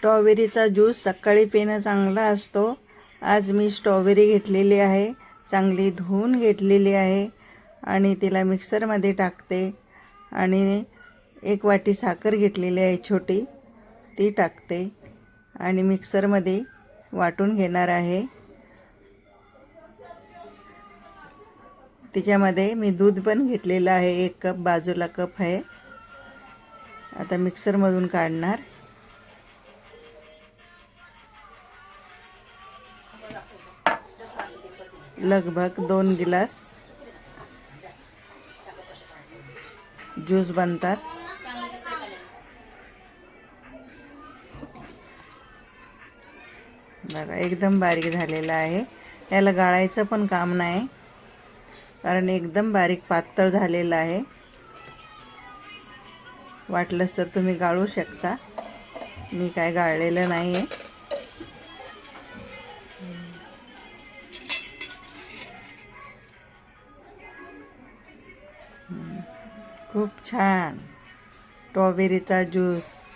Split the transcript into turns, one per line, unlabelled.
स्ट्रॉबेरीचा juice सकाळी पिणं चांगला असतो. आज मी स्ट्रॉबेरी घेतलेली आहे. चांगली धुवून घेतलेली आहे आणि तिला मिक्सरमध्ये टाकते. आणि एक वाटी साखर घेतलेली आहे छोटी ती टाकते आणि मिक्सरमध्ये वाटून घेणार आहे. तिच्यामध्ये मी दूध पण घेतलेलं आहे. एक कप बाजूला कप आहे. आता मिक्सरमधून काढणार. लगभग दोन गिलास ज्यूस बनतात. बघा एकदम बारीक झालेला आहे. याला गाळायचं पण काम नाही कारण एकदम बारीक पातळ झालेलं आहे. वाटलंच तर तुम्ही गाळू शकता. मी काय गाळलेलं नाही आहे खूप छान. स्ट्रॉबेरीचा ज्यूस